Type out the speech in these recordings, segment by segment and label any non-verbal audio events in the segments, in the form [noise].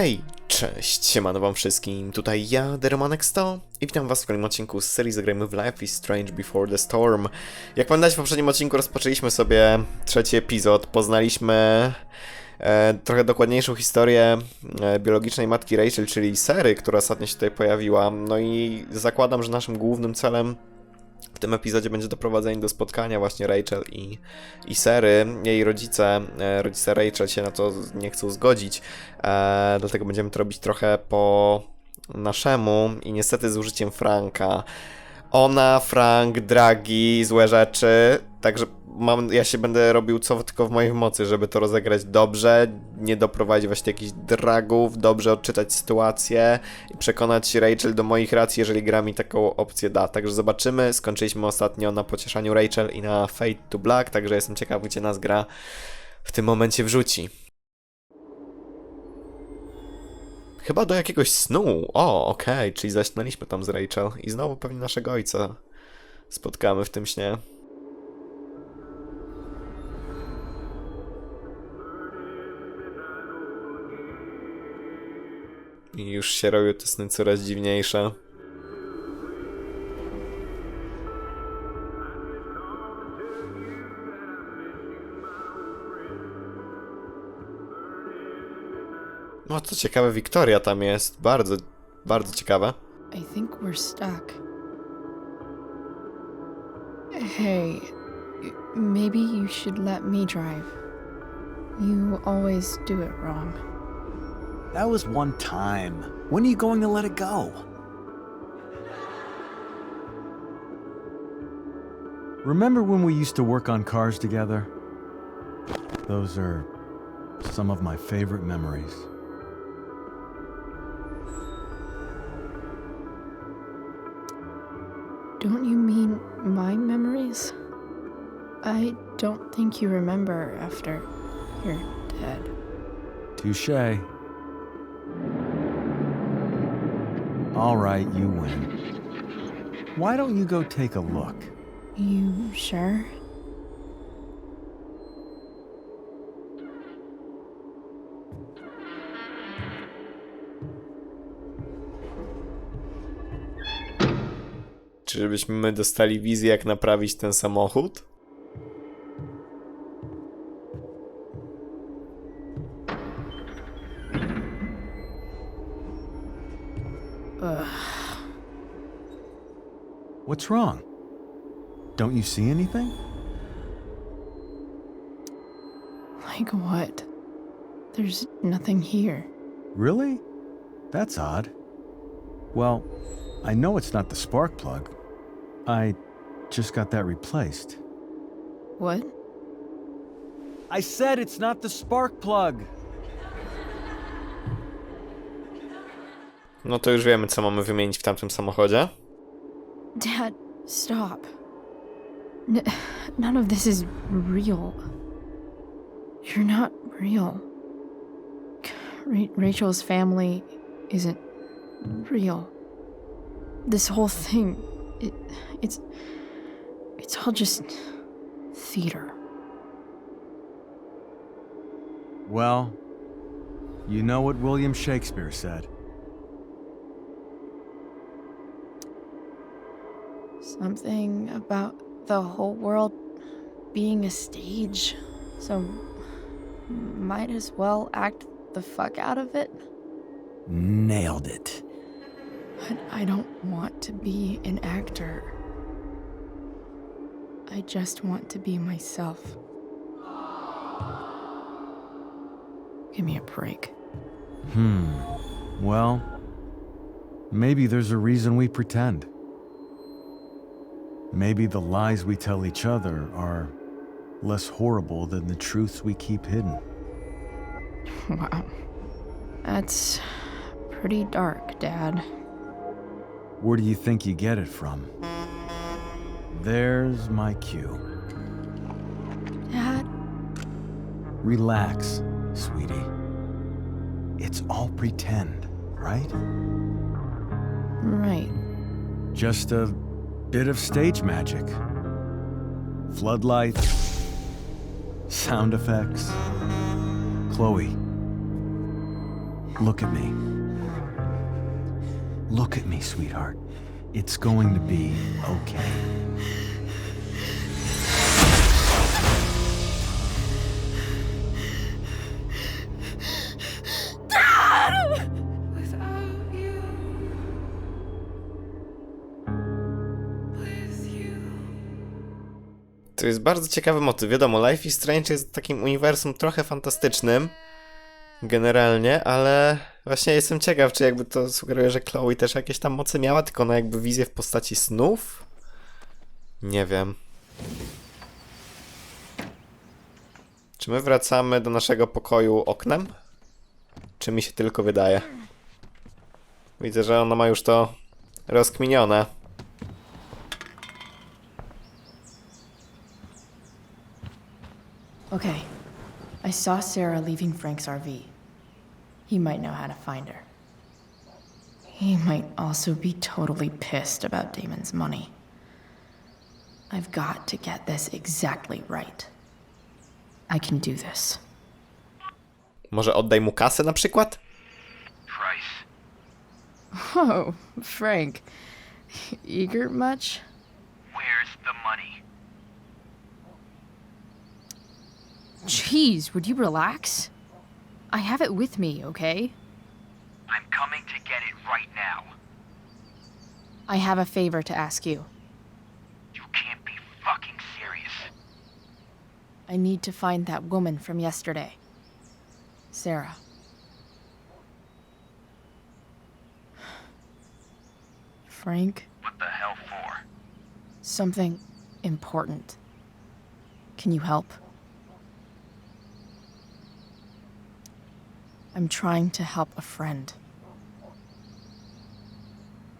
Hej, cześć, siemano wam wszystkim, tutaj ja, Deromanek100 i witam was w kolejnym odcinku z serii Zagrajmy w Life is Strange Before the Storm. Jak pamiętacie, w poprzednim odcinku rozpoczęliśmy sobie trzeci epizod, poznaliśmy e, trochę dokładniejszą historię e, biologicznej matki Rachel, czyli Sery, która ostatnio się tutaj pojawiła, no i zakładam, że naszym głównym celem w tym epizodzie będzie doprowadzenie do spotkania właśnie Rachel i, i Sery. Jej rodzice, e, rodzice Rachel się na to nie chcą zgodzić, e, dlatego będziemy to robić trochę po naszemu i niestety z użyciem Franka. Ona, Frank, Dragi, złe rzeczy, także mam, ja się będę robił co tylko w mojej mocy, żeby to rozegrać dobrze, nie doprowadzić właśnie jakichś dragów, dobrze odczytać sytuację i przekonać Rachel do moich racji, jeżeli gra mi taką opcję da. Także zobaczymy. Skończyliśmy ostatnio na pocieszaniu Rachel i na Fade to Black, także jestem ciekaw, gdzie nas gra w tym momencie wrzuci. Chyba do jakiegoś snu. O, okej, czyli zaśnęliśmy tam z Rachel i znowu pewnie naszego ojca spotkamy w tym śnie. I już się robią te sny coraz dziwniejsze. No co ciekawe, Wiktoria tam jest. Bardzo, bardzo ciekawe. I think we're stuck. Hey, maybe you should let me drive. You always do it wrong. That was one time. When are you going to let it go? Remember when we used to work on cars together? Those are some of my favorite memories. Don't you mean my memories? I don't think you remember after you're dead. Touche. All right, you win. Why don't you go take a look? You sure? Czyżbyśmy my dostali wizję, jak naprawić ten samochód? What's wrong? Don't you see anything? Like what? There's nothing here. Really? That's odd. Well, I know it's not the spark plug. I just got that replaced. What? I said it's not the spark plug. No to już wiemy, co mamy wymienić w tamtym samochodzie. Dad, stop. N- none of this is real. You're not real. Ra- Rachel's family isn't real. This whole thing, it, it's it's all just theater. Well, you know what William Shakespeare said. Something about the whole world being a stage. So might as well act the fuck out of it. Nailed it. But I don't want to be an actor. I just want to be myself. Give me a break. Hmm. Well, maybe there's a reason we pretend. Maybe the lies we tell each other are less horrible than the truths we keep hidden. Wow. That's pretty dark, Dad. Where do you think you get it from? There's my cue. Dad? Relax, sweetie. It's all pretend, right? Right. Just a bit of stage magic. Floodlights, sound effects. Chloe, Look at me. Look at me, sweetheart. It's going to be okay. To jest bardzo ciekawy motyw. Wiadomo, Life is Strange jest takim uniwersum trochę fantastycznym. Generalnie, ale właśnie jestem ciekaw, czy jakby to sugeruje, że Chloe też jakieś tam moce miała, tylko ona jakby wizję w postaci snów? Nie wiem. Czy my wracamy do naszego pokoju oknem? Czy mi się tylko wydaje? Widzę, że ona ma już to rozkminione. Okay. I saw Sarah leaving Frank's RV. He might know how to find her. He might also be totally pissed about Damon's money. I've got to get this exactly right. I can do this. Może oddaj mu kasę na przykład? Price. Whoa, Frank. Eager much? Where's the money? Jeez, would you relax? I have it with me, okay? I'm coming to get it right now. I have a favor to ask you. You can't be fucking serious. I need to find that woman from yesterday. Sarah. Frank, What the hell for? something important. Can you help? I'm trying to help a friend.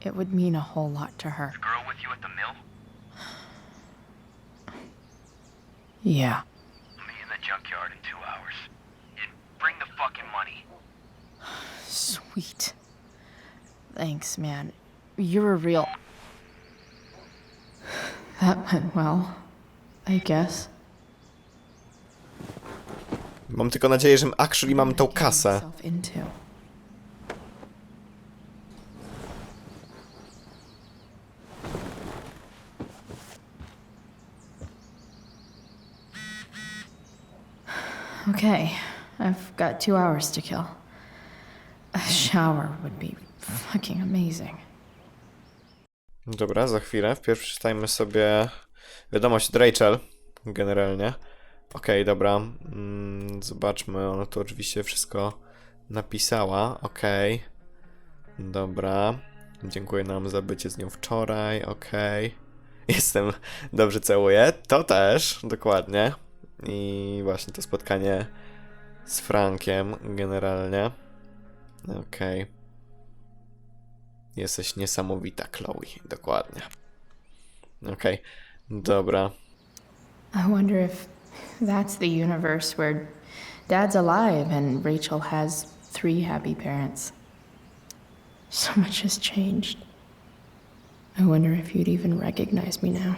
It would mean a whole lot to her. The girl with you at the mill? Yeah. Meet in the junkyard in two hours. And bring the fucking money. Sweet. Thanks, man. You're a real. [sighs] That went well, I guess. Mam tylko nadzieję, że actually mam tą kasę. Okay, I've got two hours to kill. A shower would be fucking amazing. Dobra, za chwilę. Wpierw przeczytajmy sobie wiadomość od Rachel, generalnie. Okej, dobra. Mm, zobaczmy, ona tu oczywiście wszystko napisała. Okej. Dobra. Dziękuję nam za bycie z nią wczoraj. Okej. [laughs] Jestem dobrze całuję. To też, dokładnie. I właśnie to spotkanie z Frankiem, generalnie. Okej. Jesteś niesamowita, Chloe. Dokładnie. Okej, dobra. I wonder if that's the universe where Dad's alive and Rachel has three happy parents. So much has changed. I wonder if you'd even recognize me now.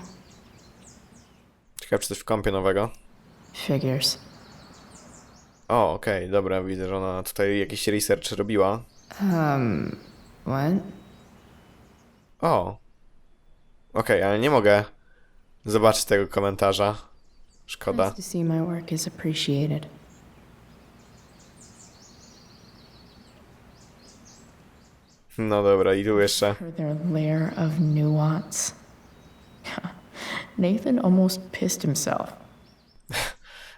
Ciekawe, czy coś w kąpie nowego. Figures. O, okej, dobra, widzę, że ona tutaj jakiś research robiła. Um, what? O. Okej, ale nie mogę zobaczyć tego komentarza. Szkoda. No dobra, i tu jeszcze. [laughs] Nathan almost pissed himself.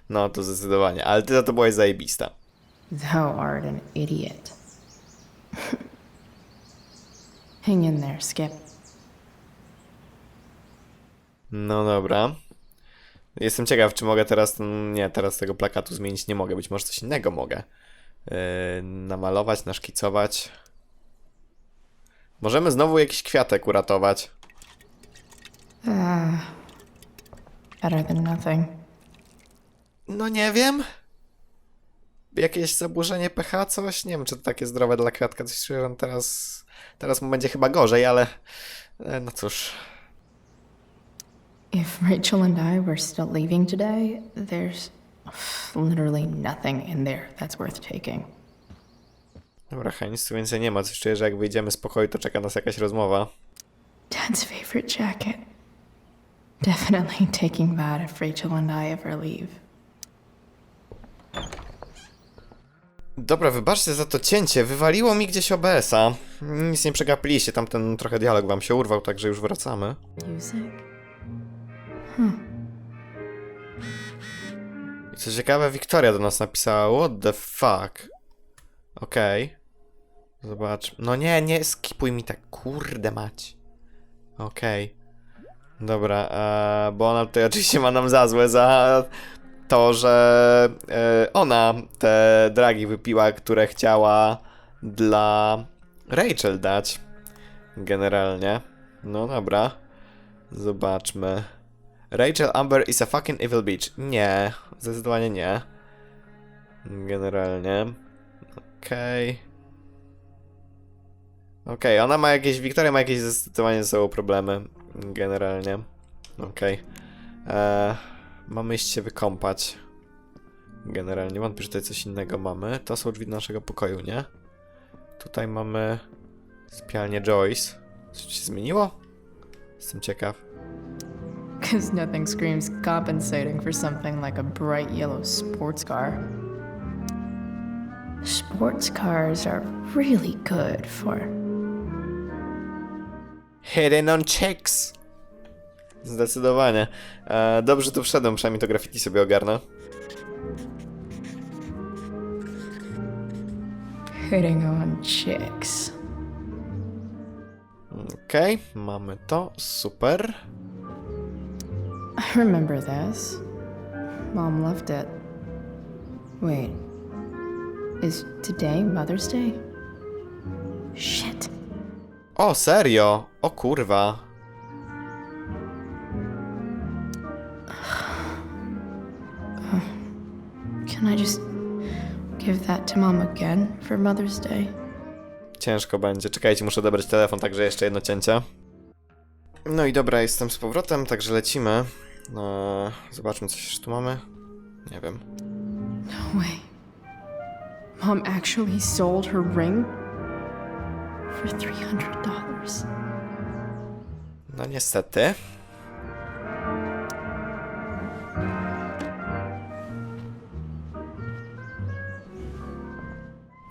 No, to zdecydowanie. Ale ty za to byłaś zajebista. Thou art an idiot. Hang in there, Skip. No dobra. Jestem ciekaw, czy mogę teraz. ten- Nie, teraz tego plakatu zmienić nie mogę. Być może coś innego mogę. Yy, namalować, naszkicować. Możemy znowu jakiś kwiatek uratować. Ah, better than nothing. No nie wiem. Jakieś zaburzenie pH, coś? Nie wiem, czy to takie zdrowe dla kwiatka. Coś czuję, teraz, teraz mu będzie chyba gorzej, ale e, no cóż. If [laughs] Rachel and I were still leaving today, there's literally nothing in there that's worth taking. Dobra, chyba nic tu więcej nie ma. Coś czuję, że jak wyjdziemy z pokoju, to czeka nas jakaś rozmowa. Dad's favorite jacket. Definitely [laughs] taking that if Rachel and I ever leave. Dobra, wybaczcie za to cięcie. Wywaliło mi gdzieś OBS-a. Nic nie przegapiliście, tamten trochę dialog wam się urwał, także już wracamy. Music? I co ciekawe, Wiktoria do nas napisała, what the fuck. Okej. Zobacz. No nie, nie, skipuj mi tak, kurde mać. Okej. Dobra, e, bo ona tutaj [laughs] oczywiście ma nam za złe za to, że e, ona te dragi wypiła, które chciała dla Rachel dać. Generalnie. No dobra. Zobaczmy. Rachel Amber is a fucking evil bitch. Nie, zdecydowanie nie. Generalnie. Okej. Okej, ona ma jakieś. Wiktoria ma jakieś zdecydowanie ze sobą problemy. Generalnie. Okej. Eee, Mamy iść się wykąpać. Generalnie wątpię, że tutaj coś innego mamy. To są drzwi do naszego pokoju, nie? Tutaj mamy sypialnię Joyce. Coś się zmieniło? Jestem ciekaw. Because nothing screams compensating for something like a bright yellow sports car. Sports cars are really good for. Hidden on chicks. Zdecydowanie. E, dobrze tu wszedłem, przynajmniej to graffiti sobie ogarnę. Hitting on chicks. Okej, mamy to, super. I remember this. Mom left it. Wait. Is today Mother's Day? Shit. O, serio? O kurwa. [sighs] Can I just give that to Mom again for Mother's Day? Ciężko będzie. Czekajcie, muszę odebrać telefon, także jeszcze jedno cięcie. No i dobra, jestem z powrotem, także lecimy. E, zobaczmy, co jeszcze tu mamy. Nie wiem. No way. Mom actually sold her ring for $300. No niestety.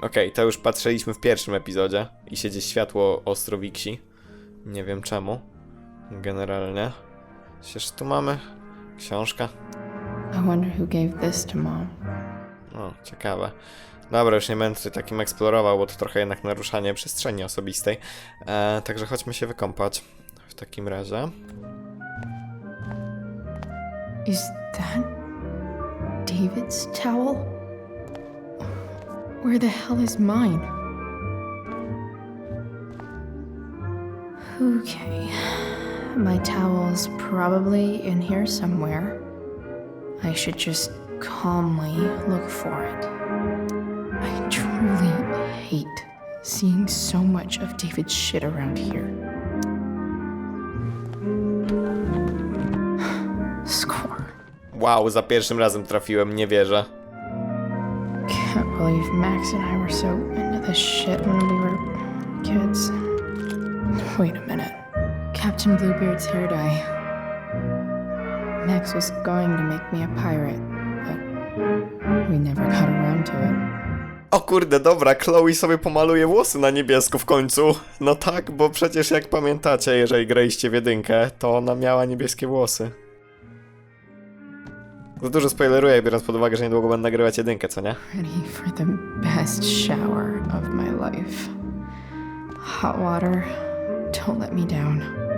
Okej, to już patrzyliśmy w pierwszym epizodzie i siedzi światło ostro wiksi. Nie wiem czemu. Generalnie. Przecież tu mamy książka. I wonder who gave this to Mom. O, ciekawe. Dobra, już nie będę takim eksplorował, bo to trochę jednak naruszanie przestrzeni osobistej. E, także chodźmy się wykąpać. W takim razie. Is that David's towel? Where the hell is mine? Okay. My towel's probably in here somewhere. I should just calmly look for it. I truly hate seeing so much of David's shit around here. [sighs] Score. Wow, za pierwszym razem trafiłem, nie wierzę. Can't believe Max and I were so into this shit when we were kids. Wait a minute. Captain Bluebeard's hair dye. Max was going to make me a pirate, but we never got around to it. O kurde, dobra, Chloe sobie pomaluje włosy na niebiesko w końcu. No tak, bo przecież jak pamiętacie, jeżeli graliście w jedynkę, to ona miała niebieskie włosy. Za dużo spoileruję, biorąc pod uwagę, że niedługo będę nagrywać jedynkę, co nie? Ready for the best shower of my life. Hot water, don't let me down.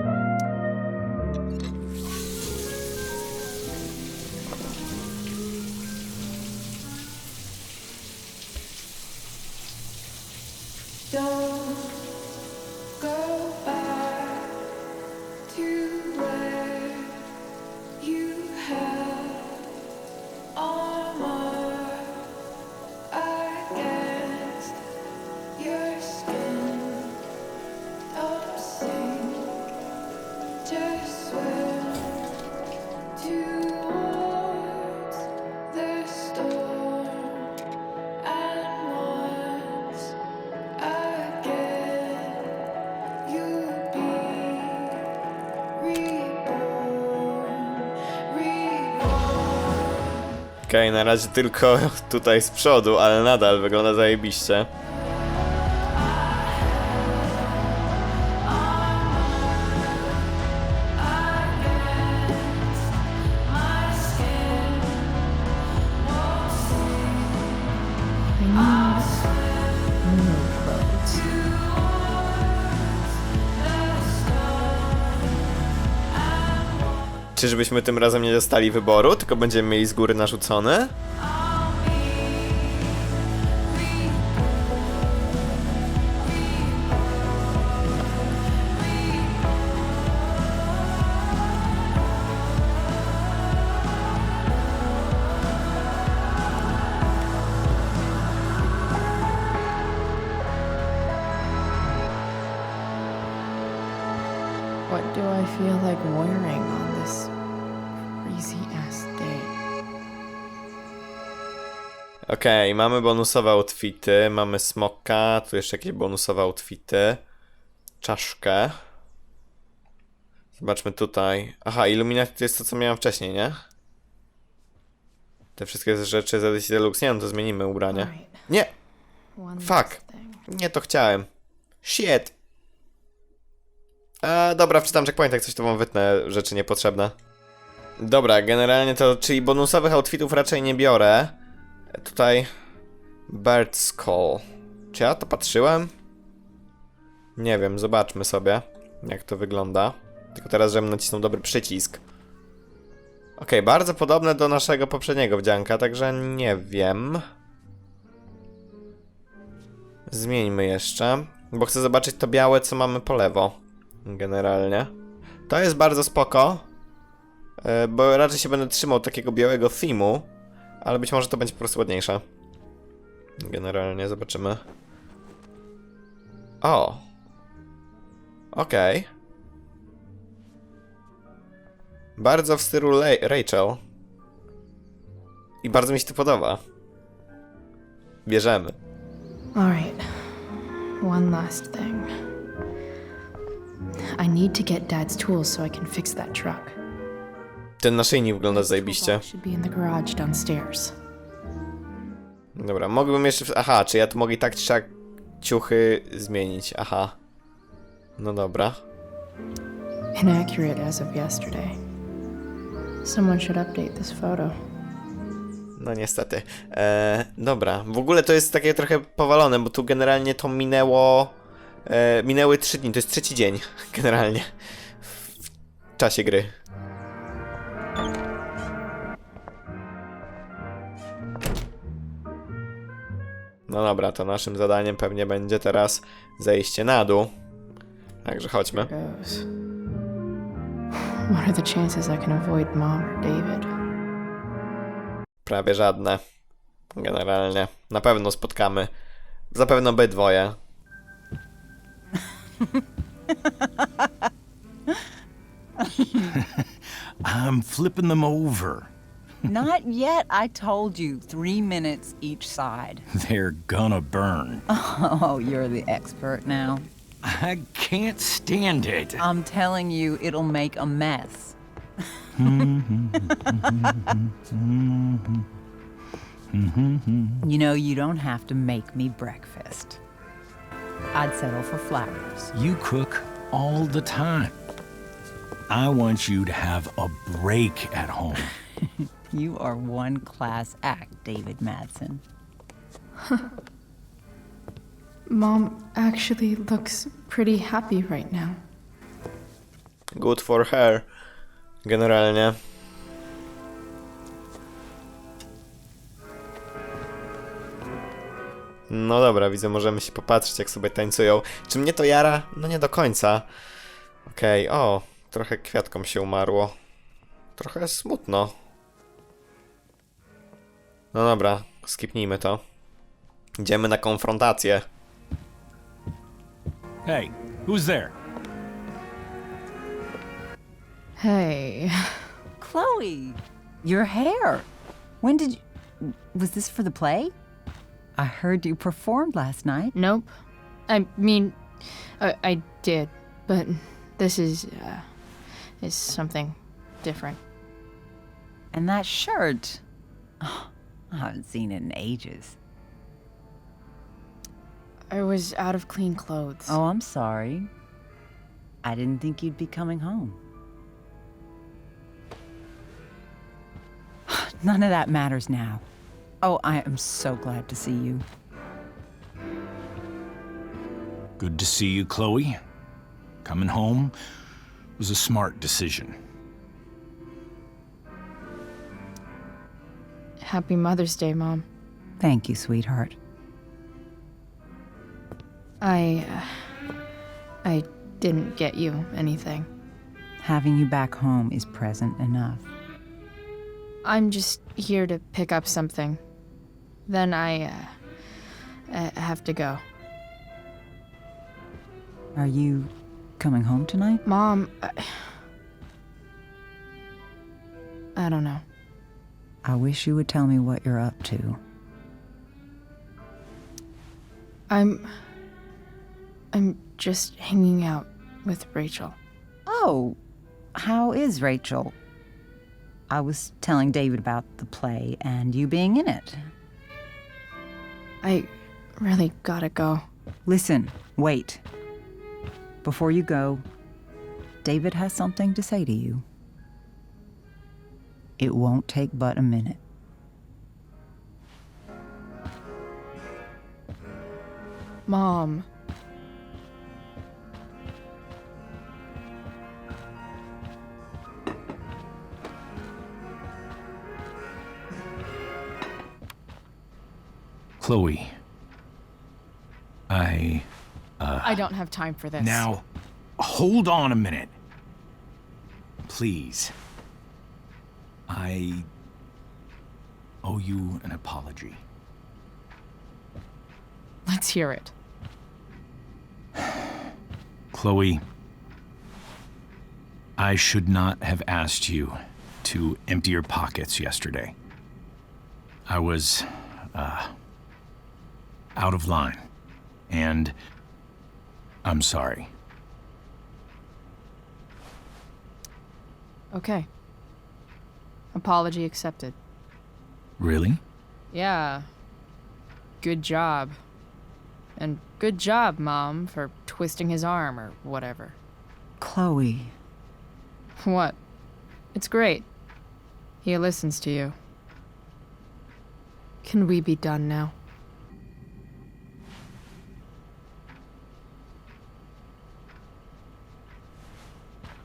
Okej, na razie tylko [laughs] tutaj z przodu, ale nadal wygląda zajebiście. Czyżbyśmy tym razem nie dostali wyboru, tylko będziemy mieli z góry narzucony? Okej, mamy bonusowe outfity, mamy smoka, tu jeszcze jakieś bonusowe outfity. Czaszkę. Zobaczmy tutaj. Aha, Illuminati to jest to, co miałem wcześniej, nie? Te wszystkie rzeczy z edycji Deluxe. Nie no, to zmienimy ubranie. Nie, Fuck. nie to chciałem. Shit. E, dobra, wczytam checkpoint, jak coś to wam wytnę rzeczy niepotrzebne. Dobra, generalnie to, czyli bonusowych outfitów raczej nie biorę. Tutaj Bird Skull. Czy ja to patrzyłem? Nie wiem, zobaczmy sobie, jak to wygląda. Tylko teraz, żebym nacisnął dobry przycisk. Okej, bardzo podobne do naszego poprzedniego wdzianka, także nie wiem. Zmieńmy jeszcze, bo chcę zobaczyć to białe, co mamy po lewo. Generalnie. To jest bardzo spoko, e, bo raczej się będę trzymał takiego białego themu, ale być może to będzie po prostu ładniejsze. Generalnie zobaczymy. O! Okej. Bardzo w stylu Le- Rachel. I bardzo mi się to podoba. Bierzemy. Alright, one last thing. I need to get Dad's tools so I can fix that truck. Ten naszyjnik wygląda zajebiście. Dobra, mógłbym jeszcze... Aha, czy ja tu mogę i tak czy siak ciuchy zmienić? Aha. No dobra. Inaccurate as of yesterday. Someone should update this photo. No niestety. E, dobra, w ogóle to jest takie trochę powalone, bo tu generalnie to minęło... E, minęły trzy dni, to jest trzeci dzień [laughs] generalnie w czasie gry. No dobra, to naszym zadaniem pewnie będzie teraz zejście na dół. Także chodźmy. Goes. What are the chances I can avoid Mom or David? Prawie żadne. Generalnie. Na pewno spotkamy. Zapewne obydwoje. [laughs] I'm flipping them over. Not yet. I told you. Three minutes each side. [laughs] They're gonna burn. Oh, you're the expert now. I can't stand it. I'm telling you, it'll make a mess. you know, you don't have to make me breakfast. I'd settle for flowers. You cook all the time. I want you to have a break at home. [laughs] You are one class act, David Madsen. [laughs] Mom actually looks pretty happy right now. Good for her. Generalnie. No dobra, widzę, możemy się popatrzeć, jak sobie tańcują. Czy mnie to jara? No nie do końca. Okej, o, trochę kwiatkom się umarło. Trochę smutno. No dobra, skipnijmy to. Idziemy na konfrontację. Hey, who's there? Hey. Chloe, your hair. When did you. Was this for the play? I heard you performed last night. Nope. I mean, I, I did, but this is, uh, is something different. And that shirt. I haven't seen it in ages. I was out of clean clothes. Oh, I'm sorry. I didn't think you'd be coming home. [sighs] None of that matters now. Oh, I am so glad to see you. Good to see you, Chloe. Coming home was a smart decision. Happy Mother's Day, Mom. Thank you, sweetheart. I. Uh, I didn't get you anything. Having you back home is present enough. I'm just here to pick up something. Then I. Uh, I have to go. Are you coming home tonight? Mom. I, I don't know. I wish you would tell me what you're up to. I'm. I'm just hanging out with Rachel. Oh, how is Rachel? I was telling David about the play and you being in it. I really gotta go. Listen, wait. Before you go, David has something to say to you. It won't take but a minute. Mom. Chloe. I. Uh, I don't have time for this. Now, hold on a minute. Please. I owe you an apology. Let's hear it. [sighs] Chloe, I should not have asked you to empty your pockets yesterday. I was, uh, out of line. And I'm sorry. Okay. Apology accepted. Really? Yeah. Good job. And good job, Mom, for twisting his arm or whatever. Chloe, What? It's great. He listens to you. Can we be done now?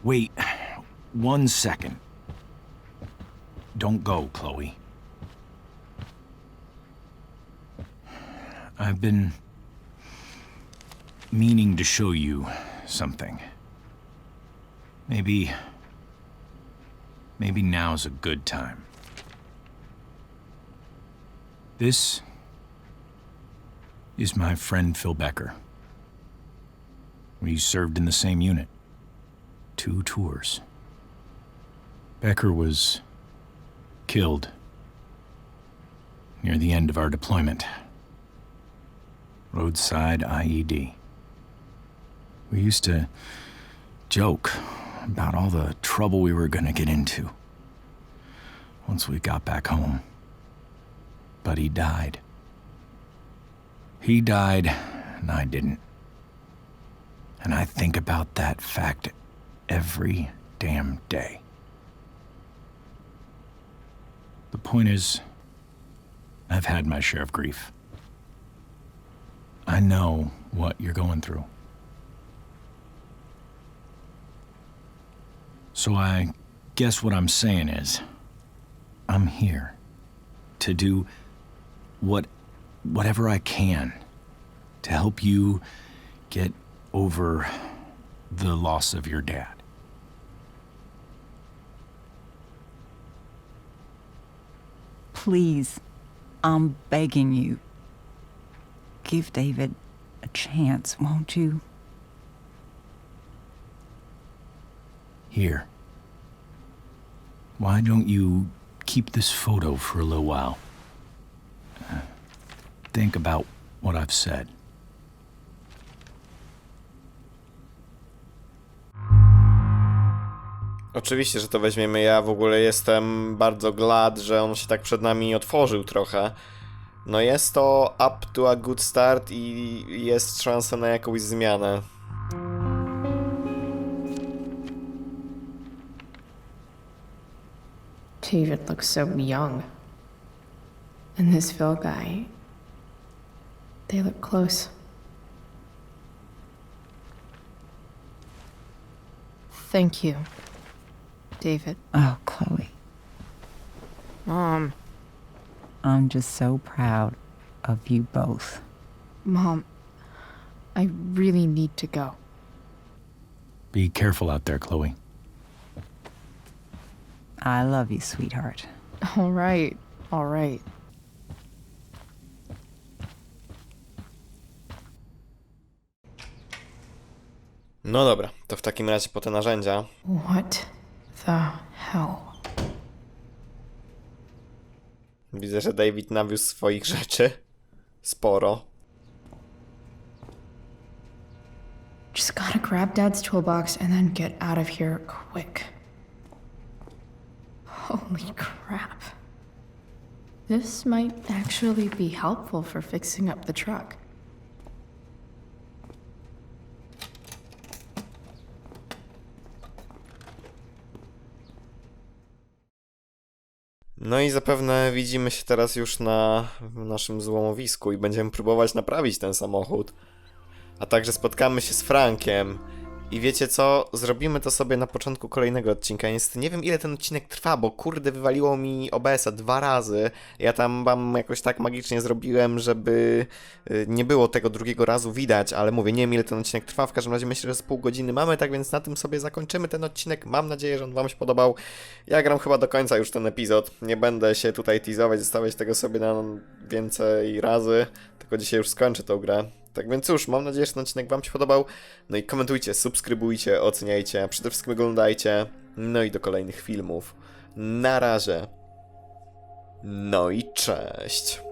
Wait one second. Don't go, Chloe. I've been meaning to show you something. Maybe. Maybe now's a good time. This is my friend Phil Becker. We served in the same unit two tours. Becker was killed near the end of our deployment. Roadside IED. We used to joke about all the trouble we were going to get into once we got back home. But he died. He died, and I didn't. And I think about that fact every damn day. The point is, I've had my share of grief. I know what you're going through. So I guess what I'm saying is, I'm here to do what whatever I can to help you get over the loss of your dad. Please, I'm begging you. Give David a chance, won't you? Here. Why don't you keep this photo for a little while? Uh, think about what I've said. Oczywiście, że to weźmiemy. Ja w ogóle jestem bardzo glad, że on się tak przed nami otworzył trochę. No jest to up to a good start i jest szansa na jakąś zmianę. David looks so young. And this Phil guy, they look close. Thank you, David. Oh, Chloe. Mom, I'm just so proud of you both. Mom, I really need to go. Be careful out there, Chloe. I love you, sweetheart. All right, all right. No dobra, to w takim razie po te narzędzia. What the hell? Widzę, że David nawiózł swoich rzeczy. Sporo. Just gotta grab Dad's toolbox and then get out of here quick. Holy crap. This might actually be helpful for fixing up the truck. No i zapewne widzimy się teraz już na naszym złomowisku i będziemy próbować naprawić ten samochód. A także spotkamy się z Frankiem. I wiecie co? Zrobimy to sobie na początku kolejnego odcinka. Niestety nie wiem ile ten odcinek trwa, bo kurde wywaliło mi OBS-a dwa razy. Ja tam wam jakoś tak magicznie zrobiłem, żeby y, nie było tego drugiego razu widać, ale mówię, nie wiem ile ten odcinek trwa. W każdym razie myślę, że z pół godziny mamy, tak więc na tym sobie zakończymy ten odcinek. Mam nadzieję, że on wam się podobał. Ja gram chyba do końca już ten epizod. Nie będę się tutaj teasować, zostawiać tego sobie na więcej razy, tylko dzisiaj już skończę tą grę. Tak więc cóż, mam nadzieję, że ten odcinek Wam się podobał. No i komentujcie, subskrybujcie, oceniajcie, przede wszystkim oglądajcie. No i do kolejnych filmów. Na razie. No i cześć.